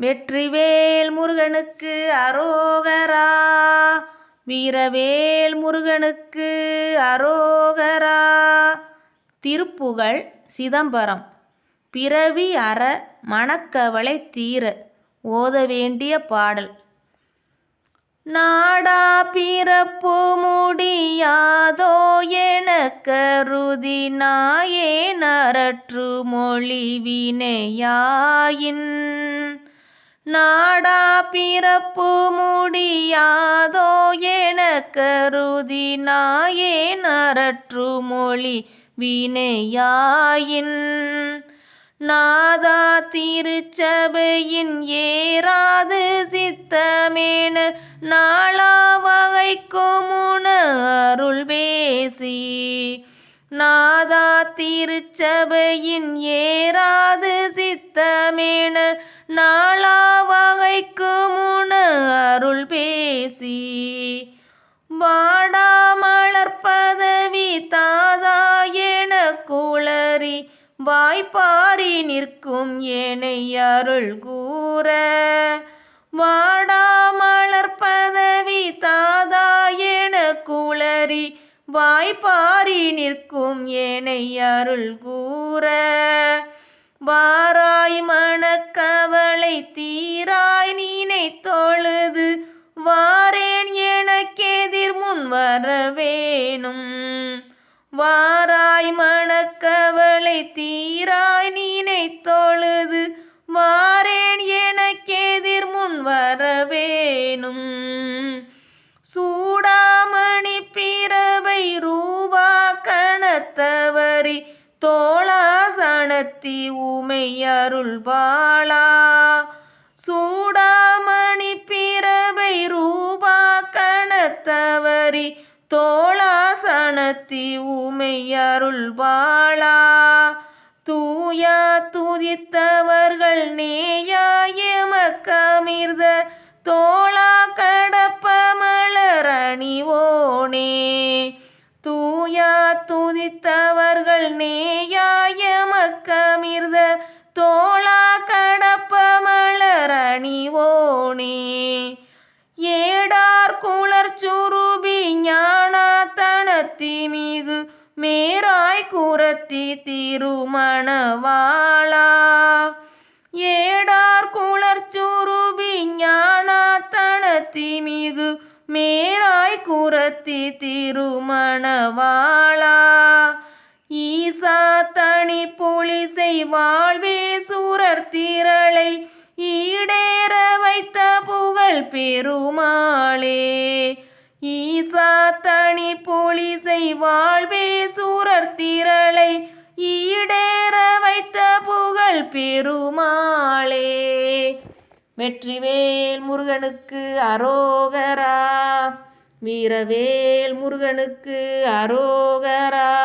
வெற்றிவேல் முருகனுக்கு அரோகரா. வீரவேல் முருகனுக்கு அரோகரா. திருப்புகழ் சிதம்பரம். பிறவி அற மனக்கவலை தீர ஓத வேண்டிய பாடல். நாடா பிறப்பு முடியாதோ என கருதி நாயே நரற்று மொழி வினையாயின் நாடா பிறப்பு முடியாதோ என கருதி நாயே நரற்று மொழி வினையாயின். நாதா திருச்சபையின் ஏறாது சித்தமேன நாளா வகைக்கும் அருள் பேசி. நாதா திருச்சபையின் ஏறாது சித்தமேன நாளா பேசி வாடாமலர்பதவி தாதா என குளறி வாய்ப்பாரி நிற்கும் ஏனை அருள் கூற. வாடாமலர்பதவி தாதா என குளறி வாய்ப்பாரி நிற்கும் ஏனை அருள் கூற. வாராய் மனக்கவலை தீராய் நீனை தொழுது வரவேணும். வாராய் மணக்கவளை தீராய் நீனை தொழுது வாரேன் எனக்கெதிர் முன் வரவேணும். சூடாமணி பிறவை ரூபா கணத்தவரி தோளாசனத்தி உமை அருள் பாலா. கணத்தவரி தோளாசனத்தி உமை அருள் தூயா துதித்தவர்கள் நேயாயமக்கமிர்த தோளா கடப்ப மலரணிவோனே தூயா துதித்தவர்கள் நேயாயமக்கமிர்த தோளா மேராய் குரத்தி திருமணவாளா. ஏடார் குளர் சுருபி ஞானாத்தனத்தி மிகு மேராய் குரத்தி திருமணவாளா. ஈசா தனி புலிசை வாழ்வே சூரர் திரளை ஈடேற வைத்த புகழ் பெருமாளே. ஈசா பெருமாளே. வெற்றிவேல் முருகனுக்கு அரோகரா. வீரவேல் முருகனுக்கு அரோகரா.